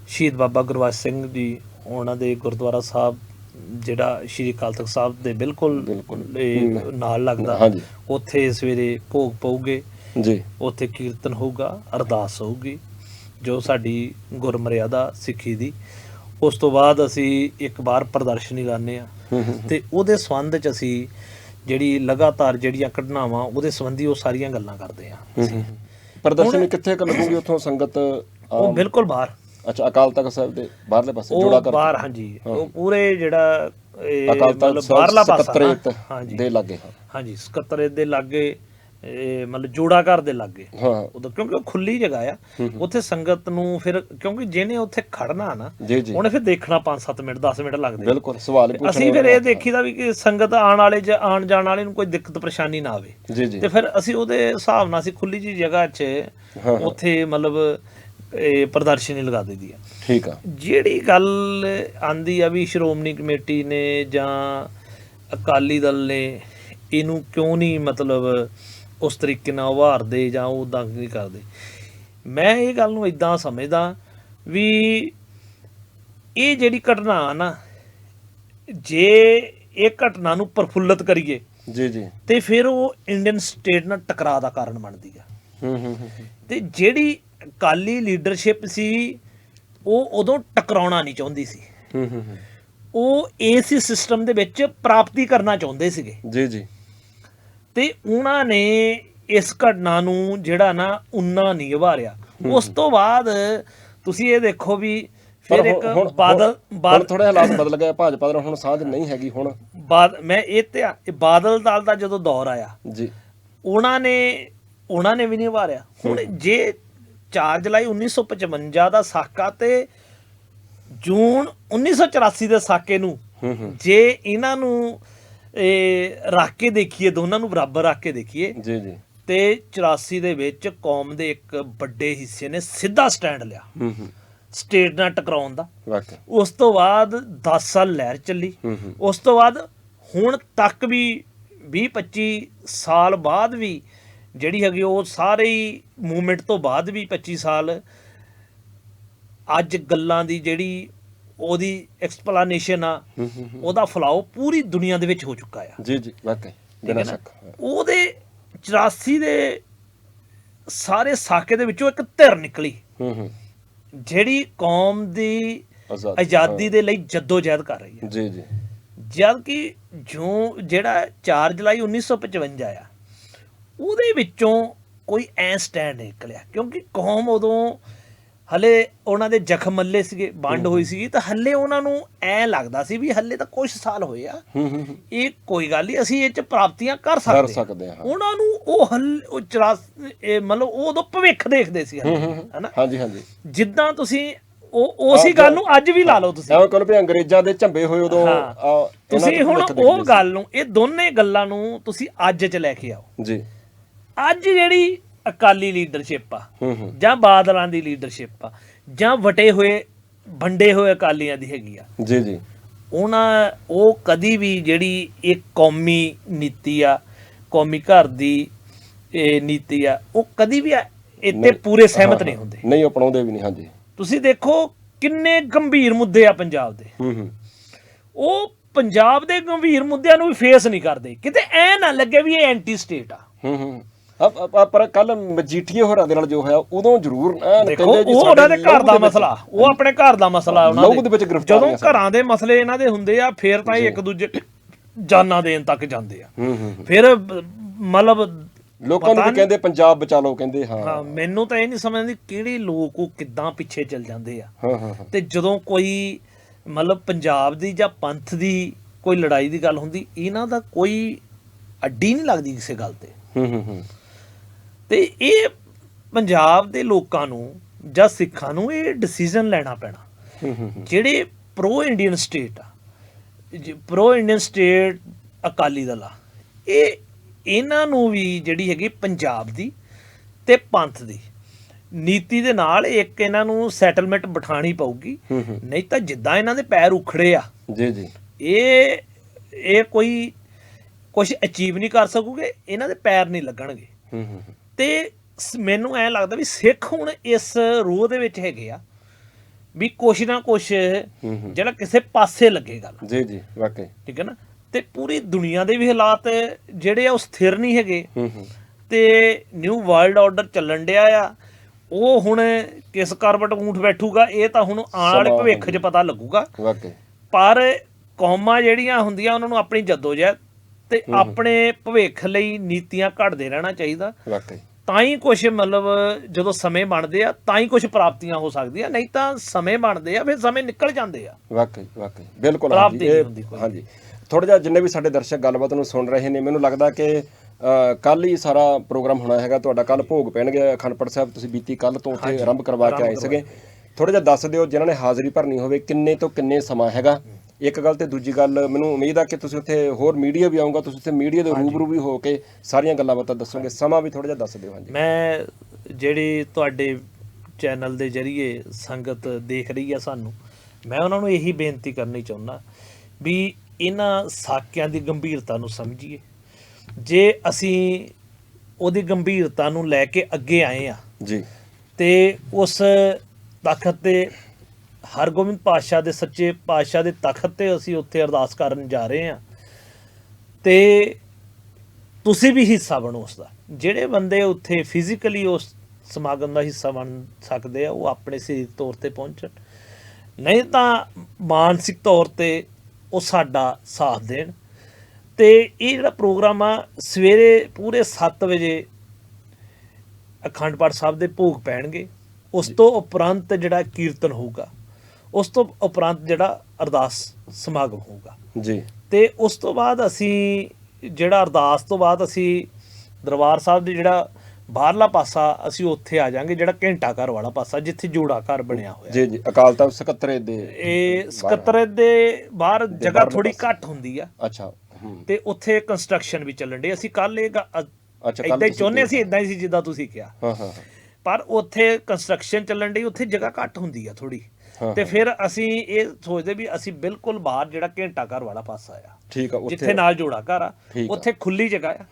ਸ਼ਹੀਦ ਬਾਬਾ ਗੁਰਬਖਸ਼ ਸਿੰਘ ਜੀ ਉਹਨਾਂ ਦੇ ਗੁਰਦੁਆਰਾ ਸਾਹਿਬ ਜਿਹੜਾ ਸ਼੍ਰੀ ਅਕਾਲ ਤਖਤ ਸਾਹਿਬ ਦੇ ਬਿਲਕੁਲ ਨਾਲ ਲੱਗਦਾ। ਉੱਥੇ ਸਵੇਰੇ ਭੋਗ ਪਊਗੇ। ਜੀ। ਉੱਥੇ ਕੀਰਤਨ ਹੋਊਗਾ ਅਰਦਾਸ ਹੋਊਗੀ ਜੋ ਸਾਡੀ ਗੁਰਮਰਿਆਦਾ ਸਿੱਖੀ ਦੀ। ਉਸ ਤੋਂ ਬਾਅਦ ਅਸੀਂ ਇੱਕ ਵਾਰ ਪ੍ਰਦਰਸ਼ਨੀ ਕਰਨੇ ਆ ਤੇ ਉਹਦੇ ਸੰਬੰਧ ਚ ਅਸੀਂ ਜਿਹੜੀ ਲਗਾਤਾਰ ਜਿਹੜੀਆਂ ਘਟਨਾਵਾਂ ਉਹਦੇ ਸੰਬੰਧੀ ਉਹ ਸਾਰੀਆਂ ਗੱਲਾਂ ਕਰਦੇ ਆ ਪ੍ਰਦਰਸ਼ਨੀ ਕਿੱਥੇ ਲੱਗੂਗੀ ਉੱਥੋਂ ਸੰਗਤ ਉਹ ਬਿਲਕੁਲ ਬਾਹਰ। ਅੱਛਾ ਅਕਾਲ ਤਖਤ ਸਾਹਿਬ ਦੇ ਬਾਹਰਲੇ ਪਾਸੇ ਜੋੜਾ ਉਹ ਕਰ ਬਾਹਰ ਹਾਂਜੀ। ਉਹ ਪੂਰੇ ਜਿਹੜਾ ਇਹ ਅਕਾਲ ਤਖਤ ਮਤਲਬ ਬਾਹਰਲਾ ਪਾਸਾ ਹਾਂਜੀ ਦੇ ਲਾਗੇ। ਹਾਂਜੀ ਸਕੱਤਰੇਤ ਦੇ ਲਾਗੇ ਇਹ ਮਤਲਬ ਜੋੜਾ ਘਰ ਦੇ ਲਾਗੇ। ਹਾਂ। ਉਦੋਂ ਕਿਉਂਕਿ ਉਹ ਖੁੱਲੀ ਜਗ੍ਹਾ ਆ ਉੱਥੇ ਸੰਗਤ ਨੂੰ ਫਿਰ ਕਿਉਂਕਿ ਜਿਹਨੇ ਉੱਥੇ ਖੜਨਾ ਨਾ ਉਹਨੇ ਫਿਰ ਦੇਖਣਾ 5-7 ਮਿੰਟ 10 ਮਿੰਟ ਲੱਗਦੇ। ਬਿਲਕੁਲ ਸਵਾਲ ਪੁੱਛਣੇ ਅਸੀਂ ਫਿਰ ਇਹ ਦੇਖੀਦਾ ਵੀ ਕਿ ਸੰਗਤ ਆਉਣ ਵਾਲੇ ਜਾਂ ਆਉਣ ਜਾਣ ਵਾਲੇ ਨੂੰ ਕੋਈ ਦਿੱਕਤ ਪਰੇਸ਼ਾਨੀ ਨਾ ਆਵੇ। ਤੇ ਫਿਰ ਅਸੀਂ ਉਹਦੇ ਹਿਸਾਬ ਨਾਲ ਅਸੀਂ ਖੁੱਲੀ ਜੀ ਜਗ੍ਹਾ 'ਚ। ਉੱਥੇ ਮਤਲਬ ਇਹ ਪ੍ਰਦਰਸ਼ਨੀ ਲਗਾ ਦਈਦੀ ਆ। ਠੀਕ ਆ। ਜਿਹੜੀ ਗੱਲ ਆਂਦੀ ਆ ਵੀ ਸ਼੍ਰੋਮਣੀ ਕਮੇਟੀ ਨੇ ਜਾਂ ਅਕਾਲੀ ਦਲ ਨੇ ਇਹਨੂੰ ਕਿਉਂ ਨਹੀਂ ਮਤਲਬ ਉਸ ਤਰੀਕੇ ਨਾਲ ਉਭਾਰਦੇ ਜਾਂ ਉਹ ਦੰਗ ਨਹੀਂ ਕਰਦੇ? ਮੈਂ ਇਹ ਗੱਲ ਨੂੰ ਇਦਾਂ ਸਮਝਦਾ ਵੀ ਇਹ ਜਿਹੜੀ ਘਟਨਾ ਆ ਨਾ ਜੇ ਇਹ ਘਟਨਾ ਨੂੰ ਪ੍ਰਫੁੱਲਤ ਕਰੀਏ ਜੀ ਜੀ। ਤੇ ਫਿਰ ਉਹ ਇੰਡੀਅਨ ਸਟੇਟ ਨਾਲ ਟਕਰਾਅ ਦਾ ਕਾਰਨ ਬਣਦੀ ਆ। ਹੂੰ ਹੂੰ ਹੂੰ ਹੂੰ। ਤੇ ਜਿਹੜੀ ਅਕਾਲੀ ਲੀਡਰਸ਼ਿਪ ਸੀ ਉਹ ਉਦੋਂ ਟਕਰਾਉਣਾ ਨਹੀਂ ਚਾਹੁੰਦੀ ਸੀ। ਹੂੰ ਹੂੰ। ਉਹ ਏਸੀ ਸਿਸਟਮ ਦੇ ਵਿੱਚ ਪ੍ਰਾਪਤੀ ਕਰਨਾ ਚਾਹੁੰਦੇ ਸੀਗੇ। ਜੀ ਜੀ। ਤੇ ਉਹਨਾਂ ਨੇ ਇਸ ਘਟਨਾ ਨੂੰ ਜਿਹੜਾ ਨਾ ਉਨਾ ਨਹੀਂ ਉਭਾਰਿਆ ਉਸ ਤੋਂ ਬਾਅਦ ਤੁਸੀਂ ਇਹ ਦੇਖੋ ਵੀ ਫਿਰ ਇੱਕ ਬਾਦਲ ਹੁਣ ਬਾਦ ਥੋੜੇ ਹਾਲਾਤ ਬਦਲ ਗਏ। ਭਾਜਪਾ ਦਾ ਹੁਣ ਸਾਂਝ ਨਹੀਂ ਹੈਗੀ ਹੁਣ। ਬਾਦ ਮੈਂ ਇਹ ਤੇ ਇਹ ਬਾਦਲ ਦਲ ਦਾ ਜਦੋਂ ਦੌਰ ਆਇਆ ਜੀ। ਉਹਨਾਂ ਨੇ ਉਹਨਾਂ ਨੇ ਵੀ ਨਹੀਂ ਉਭਾਰਿਆ ਹੁਣ ਜੇ 4 ਜੁਲਾਈ 1955 ਦਾ ਸਾਕਾ ਤੇ ਜੂਨ 1984 ਦੇ ਸਾਕੇ ਨੂੰ ਜੇ ਇਹਨਾਂ ਨੂੰ ਇਹ ਰੱਖ ਕੇ ਦੇਖੀਏ ਦੋਨਾਂ ਨੂੰ ਬਰਾਬਰ ਰੱਖ ਕੇ ਦੇਖੀਏ ਜੀ ਜੀ। ਤੇ 84 ਦੇ ਵਿੱਚ ਕੌਮ ਦੇ ਇੱਕ ਵੱਡੇ ਹਿੱਸੇ ਨੇ ਸਿੱਧਾ ਸਟੈਂਡ ਲਿਆ। ਹੂੰ ਹੂੰ। ਸਟੇਟ ਨਾਲ ਟਕਰਾਉਣ ਦਾ। ਉਸ ਤੋਂ ਬਾਅਦ 10 ਸਾਲ ਲਹਿਰ ਚੱਲੀ। ਉਸ ਤੋਂ ਬਾਅਦ ਹੁਣ ਤੱਕ ਵੀ 20 25 ਸਾਲ ਬਾਅਦ ਵੀ ਜਿਹੜੀ ਹੈਗੀ ਉਹ ਸਾਰੇ ਹੀ ਮੂਵਮੈਂਟ ਤੋਂ ਬਾਅਦ ਵੀ 25 ਸਾਲ ਅੱਜ ਗੱਲਾਂ ਦੀ ਜਿਹੜੀ ਉਹਦੀ ਐਕਸਪਲੇਨੇਸ਼ਨ ਆ। ਉਹਦਾ ਫਲਾਓ ਪੂਰੀ ਦੁਨੀਆ ਦੇ ਵਿੱਚ ਹੋ ਚੁੱਕਾ ਆ। ਜੀ ਜੀ ਵਾਕਈ ਬਿਨਾਂ? ਸ਼ੱਕ। ਉਹਦੇ 84 ਦੇ ਸਾਰੇ ਸਾਕੇ ਦੇ ਵਿੱਚੋਂ ਇੱਕ ਧਿਰ ਨਿਕਲੀ। ਹੂੰ ਹੂੰ। ਜਿਹੜੀ ਕੌਮ ਦੀ ਆਜ਼ਾਦ ਆਜ਼ਾਦੀ ਦੇ ਲਈ ਜਦੋਜਹਿਦ ਕਰ ਰਹੀ ਹੈ ਜੀ ਜੀ। ਜਦ ਕਿ ਜੋ ਜਿਹੜਾ 4 ਜੁਲਾਈ 1955 ਆ ਉਹਦੇ ਵਿੱਚੋਂ ਕੋਈ ਐ ਸਟੈਂਡ ਨਿਕਲਿਆ। ਕਿਉਂਕਿ ਕੌਮ ਉਦੋਂ ਹਲੇ ਉਹਨਾਂ ਦੇ ਜ਼ਖਮ ਮੱਲੇ ਸੀਗੇ ਵੰਡ ਹੋਈ ਸੀ ਤਾਂ ਹੱਲੇ ਉਹਨਾਂ ਨੂੰ ਐ ਲੱਗਦਾ ਸੀ ਵੀ ਹੱਲੇ ਤਾਂ ਕੁਝ ਸਾਲ ਹੋਏ ਆ। ਇਹ ਕੋਈ ਗੱਲ ਨਹੀਂ ਅਸੀਂ ਇਹ ਚ ਪ੍ਰਾਪਤੀਆਂ ਕਰ ਸਕਦੇ ਕਰ ਹਾਂ। ਸਕਦੇ ਹਾਂ। ਉਹਨਾਂ ਨੂੰ ਉਹ ਹੱਲ ਉਹ ਚਰਾ ਇਹ ਮਤਲਬ ਉਹ ਉਦੋਂ ਭਵਿੱਖ ਦੇਖਦੇ ਸੀ ਹਨਾ? ਹਾਂਜੀ ਹਾਂਜੀ। ਜਿੱਦਾਂ ਤੁਸੀਂ ਉਹ ਉਸੇ ਗੱਲ ਨੂੰ ਅੱਜ ਵੀ ਲਾ ਲਓ ਤੁਸੀਂ। ਐਵੇਂ ਕਹਿੰਦੇ ਵੀ ਅੰਗਰੇਜ਼ਾਂ ਦੇ ਝੰਬੇ ਹੋਏ ਉਦੋਂ ਤੁਸੀਂ ਹੁਣ ਉਹ ਗੱਲ ਨੂੰ ਇਹ ਦੋਨੇ ਗੱਲਾਂ ਨੂੰ ਤੁਸੀਂ ਅੱਜ ਚ ਲੈ ਕੇ ਆਓ। ਜੀ। ਅੱਜ ਜਿਹੜੀ ਅਕਾਲੀ ਲੀਡਰਸ਼ਿਪ ਆ ਜਾਂ ਬਾਦਲਾਂ ਦੀ ਲੀਡਰਸ਼ਿਪ ਆ ਜਾਂ ਵਟੇ ਹੋਏ ਵੰਡੇ ਹੋਏ ਅਕਾਲੀਆਂ ਦੀ ਹੈਗੀ ਆ ਜੀ ਜੀ। ਉਹਨਾਂ ਉਹ ਕਦੀ ਵੀ ਜਿਹੜੀ ਇੱਕ ਕੌਮੀ ਨੀਤੀ ਆ ਕੌਮੀ ਘਰ ਦੀ ਇਹ ਨੀਤੀ ਆ ਉਹ ਕਦੀ ਵੀ ਇੱਥੇ। ਪੂਰੇ ਸਹਿਮਤ ਨਹੀਂ। ਹੁੰਦੇ। ਨਹੀਂ ਅਪਣਾਉਂਦੇ ਵੀ ਨਹੀਂ ਹਾਂਜੀ। ਤੁਸੀਂ ਦੇਖੋ ਕਿੰਨੇ ਗੰਭੀਰ ਮੁੱਦੇ ਆ ਪੰਜਾਬ ਦੇ। ਹੂੰ ਹੂੰ। ਉਹ ਪੰਜਾਬ ਦੇ ਗੰਭੀਰ ਮੁੱਦਿਆਂ ਨੂੰ ਵੀ ਫੇਸ ਨਹੀਂ ਕਰਦੇ। ਕਿਤੇ ਐ ਨਾ ਲੱਗੇ ਵੀ ਇਹ ਐਂਟੀ ਸਟੇਟ ਆ। ਹੂੰ ਹੂੰ। ਪਰ ਕੱਲ ਮਜੀਠੀਏ ਹੋਰਾਂ ਦੇ ਨਾਲ ਜੋ ਹੋਇਆ ਉਦੋਂ ਜ਼ਰੂਰ ਕਹਿੰਦੇ ਜੀ ਉਹ ਉਹਨਾਂ ਦੇ ਘਰ ਦਾ ਮਸਲਾ ਉਹ ਆਪਣੇ ਘਰ ਦਾ ਮਸਲਾ ਉਹਨਾਂ ਲਹੂ ਦੇ। ਵਿੱਚ ਗ੍ਰਿਫਤਾਰੀਆਂ ਜਦੋਂ ਘਰਾਂ ਦੇ ਮਸਲੇ ਇਹਨਾਂ ਦੇ ਹੁੰਦੇ ਆ ਫਿਰ ਤਾਂ ਇਹ ਇੱਕ ਦੂਜੇ ਜਾਨਾਂ ਦੇਣ ਤੱਕ ਜਾਂਦੇ ਆ। ਫਿਰ ਮਤਲਬ ਲੋਕਾਂ ਨੂੰ ਵੀ ਕਹਿੰਦੇ ਪੰਜਾਬ ਬਚਾ ਲਓ ਕਹਿੰਦੇ ਹਾਂ। ਹਾਂ ਮੈਨੂੰ ਤਾਂ ਇਹ ਨਹੀਂ ਸਮਝ ਆਉਂਦੀ ਕਿਹੜੇ ਲੋਕ ਉਹ ਕਿੱਦਾਂ ਪਿੱਛੇ ਚੱਲ ਜਾਂਦੇ ਆ। ਤੇ ਜਦੋਂ ਕੋਈ ਮਤਲਬ ਪੰਜਾਬ ਦੀ ਜਾਂ ਪੰਥ ਦੀ ਕੋਈ ਲੜਾਈ ਦੀ ਗੱਲ ਹੁੰਦੀ ਇਹਨਾਂ ਦਾ ਕੋਈ ਅੱਡੀ ਨਹੀਂ ਲੱਗਦੀ ਕਿਸੇ ਗੱਲ ਤੇ। ਹੂੰ ਹੂੰ ਹੂੰ। ਤੇ ਇਹ ਪੰਜਾਬ ਦੇ ਲੋਕਾਂ ਨੂੰ ਜਾਂ ਸਿੱਖਾਂ ਨੂੰ ਇਹ ਡਿਸੀਜਨ ਲੈਣਾ ਪੈਣਾ। ਜਿਹੜੇ ਪ੍ਰੋ ਇੰਡੀਅਨ ਸਟੇਟ ਆ pro Indian state Akali Dal ਆ ਇਹ ਇਹਨਾਂ ਨੂੰ ਵੀ ਜਿਹੜੀ ਹੈਗੀ ਪੰਜਾਬ ਦੀ ਤੇ ਪੰਥ ਦੀ ਨੀਤੀ ਦੇ ਨਾਲ ਇੱਕ ਇਹਨਾਂ ਨੂੰ ਸੈਟਲਮੈਂਟ ਬਿਠਾਣੀ ਪਊਗੀ। ਨਹੀਂ ਤਾਂ ਜਿੱਦਾਂ ਇਹਨਾਂ ਦੇ ਪੈਰ ਉਖੜੇ ਆ ਜੀ ਜੀ। ਇਹ ਇਹ ਕੋਈ ਕੁਝ ਅਚੀਵ ਨਹੀਂ ਕਰ ਸਕੂਗੇ ਇਹਨਾਂ ਦੇ ਪੈਰ ਨਹੀਂ ਲੱਗਣਗੇ। ਹੂੰ ਹੂੰ ਹੂੰ। ਤੇ ਮੈਨੂੰ ਐ ਲੱਗਦਾ ਵੀ ਸਿੱਖ ਹੁਣ ਇਸ ਰੋਹ ਦੇ ਵਿੱਚ ਹੈਗੇ ਆ ਵੀ ਕੁਛ ਨਾ ਕੁਛ। ਜਿਹੜਾ ਕਿਸੇ ਪਾਸੇ ਲੱਗੇਗਾ ਜੀ ਜੀ ਵਾਕਈ। ਠੀਕ ਹੈ ਨਾ? ਤੇ ਪੂਰੀ ਦੁਨੀਆ ਦੇ ਵੀ ਹਾਲਾਤ ਜਿਹੜੇ ਆ ਉਹ ਸਥਿਰ ਨਹੀਂ ਹੈਗੇ। ਤੇ ਨਿਊ ਵਰਲਡ ਆਰਡਰ ਚੱਲਣ ਡਿਆ ਆ। ਉਹ ਹੁਣ ਕਿਸ ਕਰਵਟ ਊਂਠ ਬੈਠੂਗਾ ਇਹ ਤਾਂ ਹੁਣ ਆਉਣ ਵਾਲੇ ਭਵਿੱਖ 'ਚ ਪਤਾ ਲੱਗੂਗਾ। ਵਾਕਈ। ਪਰ ਕੌਮਾਂ ਜਿਹੜੀਆਂ ਹੁੰਦੀਆਂ ਉਹਨਾਂ ਨੂੰ ਆਪਣੀ ਜਦੋਜਹਿਦ ਤੇ ਆਪਣੇ ਭਵਿੱਖ ਲਈ ਨੀਤੀਆਂ ਘੜਦੇ ਰਹਿਣਾ ਚਾਹੀਦਾ। ਵਾਕਈ। ਤਾਂ ਹੀ ਕੁਝ ਮਤਲਬ ਜਦੋਂ ਸਮੇਂ ਬਣਦੇ ਆ ਤਾਂ ਹੀ ਕੁਝ ਪ੍ਰਾਪਤੀਆਂ ਹੋ ਸਕਦੀਆਂ ਨਹੀਂ ਤਾਂ ਸਮੇਂ ਬਣਦੇ ਆ ਫਿਰ ਸਮੇਂ ਨਿਕਲ ਜਾਂਦੇ ਆ। ਵਾਕਈ ਵਾਕਈ। ਬਿਲਕੁਲ ਹਾਂਜੀ ਇਹ- ਥੋੜਾ ਜਿਹਾ ਜਿੰਨੇ ਵੀ ਸਾਡੇ ਦਰਸ਼ਕ ਗੱਲਬਾਤ ਨੂੰ ਸੁਣ ਰਹੇ ਨੇ ਮੈਨੂੰ ਲੱਗਦਾ ਕਿ ਕੱਲ ਹੀ ਸਾਰਾ ਪ੍ਰੋਗਰਾਮ ਹੋਣਾ ਹੈਗਾ ਤੁਹਾਡਾ ਕੱਲ ਭੋਗ ਪੈਣਗੇ। ਅਖੰਡਪੁਰ ਸਾਹਿਬ ਤੁਸੀਂ ਬੀਤੀ ਕੱਲ ਤੋਂ ਉੱਥੇ ਆਰੰਭ ਕਰਵਾ ਕੇ ਆਏ ਸੀਗੇ। ਥੋੜਾ ਜਿਹਾ ਦੱਸ ਦਿਓ ਜਿਨ੍ਹਾਂ ਨੇ ਹਾਜ਼ਰੀ ਭਰਨੀ ਹੋਵੇ ਕਿੰਨੇ ਤੋਂ ਕਿੰਨੇ ਸਮਾਂ ਹੈਗਾ? ਇੱਕ ਗੱਲ ਤੇ ਦੂਜੀ ਗੱਲ ਮੈਨੂੰ ਉਮੀਦ ਆ ਕਿ ਤੁਸੀਂ ਉੱਥੇ ਹੋਰ ਮੀਡੀਆ ਵੀ ਆਊਗਾ ਤੁਸੀਂ ਉੱਥੇ ਮੀਡੀਆ ਦੇ ਰੂਬਰੂ ਵੀ ਹੋ ਕੇ ਸਾਰੀਆਂ ਗੱਲਾਂ ਬਾਤਾਂ ਦੱਸੋਗੇ ਸਮਾਂ ਵੀ ਥੋੜਾ ਜਿਹਾ ਦੱਸ ਦਿਓ ਹਾਂਜੀ। ਮੈਂ ਜਿਹੜੀ ਤੁਹਾਡੇ ਚੈਨਲ ਦੇ ਜ਼ਰੀਏ ਸੰਗਤ ਦੇਖ ਰਹੀ ਆ ਸਾਨੂੰ ਮੈਂ ਉਹਨਾਂ ਨੂੰ ਇਹੀ ਬੇਨਤੀ ਕਰਨੀ ਚਾਹੁੰਦਾ ਵੀ ਇਹਨਾਂ ਸਾਕਿਆਂ ਦੀ ਗੰਭੀਰਤਾ ਨੂੰ ਸਮਝੀਏ। ਜੇ ਅਸੀਂ ਉਹਦੀ ਗੰਭੀਰਤਾ ਨੂੰ ਲੈ ਕੇ ਅੱਗੇ ਆਏ ਆ ਜੀ। ਤੇ ਉਸ ਤਖਤ ਤੇ ਹਰਗੋਬਿੰਦ ਪਾਤਸ਼ਾਹ ਦੇ ਸੱਚੇ ਪਾਤਸ਼ਾਹ ਦੇ ਤਖਤ ਤੇ ਅਸੀਂ ਉੱਥੇ ਅਰਦਾਸ ਕਰਨ ਜਾ ਰਹੇ ਹਾਂ। ਤੇ ਤੁਸੀਂ ਵੀ ਹਿੱਸਾ ਬਣੋ ਉਸ ਦਾ ਜਿਹੜੇ ਬੰਦੇ ਉੱਥੇ ਫਿਜ਼ੀਕਲੀ ਉਸ ਸਮਾਗਮ ਦਾ ਹਿੱਸਾ ਬਣ ਸਕਦੇ ਆ, ਉਹ ਆਪਣੇ ਸਰੀਰਕ ਤੌਰ ਤੇ ਪਹੁੰਚਣ। ਨਹੀਂ ਤਾਂ ਮਾਨਸਿਕ ਤੌਰ ਤੇ ਉਹ ਸਾਡਾ ਸਾਥ ਦੇਣ। ਤੇ ਇਹ ਜਿਹੜਾ ਪ੍ਰੋਗਰਾਮ ਆ, ਸਵੇਰੇ ਪੂਰੇ 7 ਵਜੇ ਅਖੰਡ ਪਾਠ ਸਾਹਿਬ ਦੇ ਭੋਗ ਪੈਣਗੇ। ਉਸ ਤੋਂ ਉਪਰੰਤ ਜਿਹੜਾ ਕੀਰਤਨ ਹੋਊਗਾ। ਉਸ ਤੋਂ ਉਪਰੰਤ ਜਿਹੜਾ ਅਰਦਾਸ ਸਮਾਗਮ ਹੋਊਗਾ। ਜੀ। ਤੇ ਉਸ ਤੋਂ ਬਾਅਦ ਅਸੀਂ ਜਿਹੜਾ ਅਰਦਾਸ ਤੋਂ ਬਾਅਦ ਅਸੀਂ ਦਰਬਾਰ ਸਾਹਿਬ ਦੇ ਜਿਹੜਾ ਬਾਹਰਲਾ ਪਾਸਾ ਅਸੀਂ ਉੱਥੇ ਆ ਜਾਾਂਗੇ ਜਿਹੜਾ ਘੰਟਾ ਘਰ ਵਾਲਾ ਪਾਸਾ ਜਿੱਥੇ ਜੋੜਾ ਘਰ ਬਣਿਆ ਹੋਇਆ। ਜੀ ਜੀ ਅਕਾਲ ਤਖਤ ਸਕੱਤਰੇ ਦੇ ਇਹ ਸਕੱਤਰੇਤ ਦੇ ਬਾਹਰ ਜਗ੍ਹਾ ਥੋੜੀ। ਘੱਟ ਹੁੰਦੀ ਆ। ਅੱਛਾ ਤੇ ਉੱਥੇ ਕੰਸਟਰਕਸ਼ਨ ਵੀ ਚੱਲਣ ਦੀ ਅਸੀਂ ਕੱਲ ਇਹ ਅੱਛਾ ਕੱਲ ਇਦਾਂ ਚਾਹੁੰਦੇ ਸੀ ਇਦਾਂ ਹੀ ਸੀ ਜਿੱਦਾਂ ਤੁਸੀਂ ਕਿਹਾ। ਹਾਂ ਹਾਂ ਪਰ ਉੱਥੇ ਕੰਸਟਰਕਸ਼ਨ ਚੱਲਣ ਦੀ ਉੱਥੇ ਜਗ੍ਹਾ ਘੱਟ ਹੁੰਦੀ ਆ ਥੋੜੀ ਤੇ ਫਿਰ ਅਸੀਂ ਇਹ ਸੋਚਦੇ ਵੀ ਅਸੀਂ ਬਿਲਕੁਲ ਬਾਹਰ ਜਿਹੜਾ ਘੰਟਾ ਘਰ ਵਾਲਾ ਪਾਸਾ ਆ। ਠੀਕ ਆ ਉੱਥੇ ਜਿੱਥੇ ਨਾਲ ਜੋੜਾ ਘਰ ਆ। ਉੱਥੇ ਖੁੱਲੀ ਜਗ੍ਹਾ ਆ।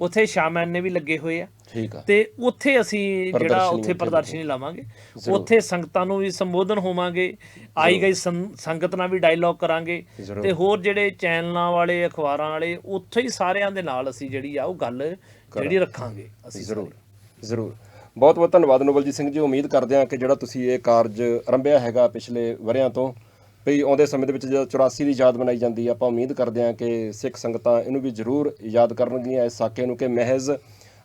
ਉੱਥੇ ਸ਼ਾਮੈਨ ਨੇ ਵੀ ਲੱਗੇ ਹੋਏ ਆ। ਠੀਕ ਆ। ਤੇ ਉੱਥੇ ਅਸੀਂ ਜਿਹੜਾ ਉੱਥੇ ਪ੍ਰਦਰਸ਼ਨੀ ਲਾਵਾਂਗੇ। ਉੱਥੇ ਸੰਗਤਾਂ ਨੂੰ ਵੀ ਸੰਬੋਧਨ ਹੋਵਾਂਗੇ। ਆਈ ਗਈ ਸੰਗਤ ਨਾਲ ਵੀ ਡਾਇਲੌਗ ਕਰਾਂਗੇ। ਤੇ ਹੋਰ ਜਿਹੜੇ ਚੈਨਲਾਂ ਵਾਲੇ ਅਖਬਾਰਾਂ ਵਾਲੇ ਉੱਥੇ ਹੀ ਸਾਰਿਆਂ ਦੇ ਨਾਲ ਅਸੀਂ ਜਿਹੜੀ ਆ ਉਹ ਗੱਲ ਜਿਹੜੀ ਰੱਖਾਂਗੇ ਅਸੀਂ ਜ਼ਰੂਰ ਜ਼ਰੂਰ। ਬਹੁਤ ਬਹੁਤ ਧੰਨਵਾਦ ਨੋਬਲ ਸਿੰਘ ਜੀ। ਉਮੀਦ ਕਰਦੇ ਹਾਂ ਕਿ ਜਿਹੜਾ ਤੁਸੀਂ ਇਹ ਕਾਰਜ ਆਰੰਭਿਆ ਹੈਗਾ ਪਿਛਲੇ ਵਰਿਆਂ ਤੋਂ, ਵੀ ਆਉਂਦੇ ਸਮੇਂ ਦੇ ਵਿੱਚ ਜਦੋਂ 84 ਦੀ ਯਾਦ ਮਨਾਈ ਜਾਂਦੀ ਹੈ ਆਪਾਂ ਉਮੀਦ ਕਰਦੇ ਹਾਂ ਕਿ ਸਿੱਖ ਸੰਗਤਾਂ ਇਹਨੂੰ ਵੀ ਜ਼ਰੂਰ ਯਾਦ ਕਰਨਗੀਆਂ। ਇਸ ਸਾਕੇ ਨੂੰ ਕਿ ਮਹਿਜ਼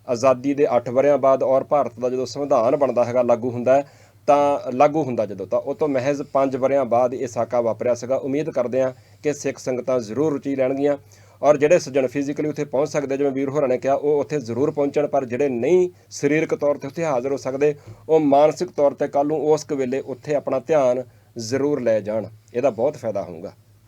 ਆਜ਼ਾਦੀ ਦੇ 8 ਵਰਿਆਂ ਬਾਅਦ ਔਰ ਭਾਰਤ ਦਾ ਜਦੋਂ ਸੰਵਿਧਾਨ ਬਣਦਾ ਹੈਗਾ, ਲਾਗੂ ਹੁੰਦਾ ਹੈ, ਤਾਂ ਲਾਗੂ ਹੁੰਦਾ ਜਦੋਂ, ਤਾਂ ਉਹ ਤੋਂ ਮਹਿਜ਼ 5 ਵਰਿਆਂ ਬਾਅਦ ਇਹ ਸਾਕਾ ਵਾਪਰਿਆ ਸੀਗਾ। ਉਮੀਦ ਕਰਦੇ ਹਾਂ ਕਿ ਸਿੱਖ ਸੰਗਤਾਂ ਜ਼ਰੂਰ ਰੁਚੀ ਲੈਣਗੀਆਂ। ਔਰ ਜਿਹੜੇ ਸੱਜਣ ਫਿਜ਼ੀਕਲੀ ਉੱਥੇ ਪਹੁੰਚ ਸਕਦੇ ਜਿਵੇਂ ਵੀਰ ਹੋਰਾਂ ਨੇ ਕਿਹਾ, ਉਹ ਉੱਥੇ ਜ਼ਰੂਰ ਪਹੁੰਚਣ, ਪਰ ਜਿਹੜੇ ਨਹੀਂ ਸਰੀਰਕ ਤੌਰ ਤੇ ਉੱਥੇ ਹਾਜ਼ਰ ਹੋ ਸਕਦੇ, ਉਹ ਮਾਨਸਿਕ ਤੌਰ ਤੇ ਕੱਲ ਨੂੰ ਉਸ ਕੁ ਵੇਲੇ ਉੱਥੇ ਆਪਣਾ ਧਿਆਨ ਜ਼ਰੂਰ ਲੈ ਜਾਣ, ਇਹਦਾ ਬਹੁਤ ਫਾਇਦਾ ਹੋਊਗਾ।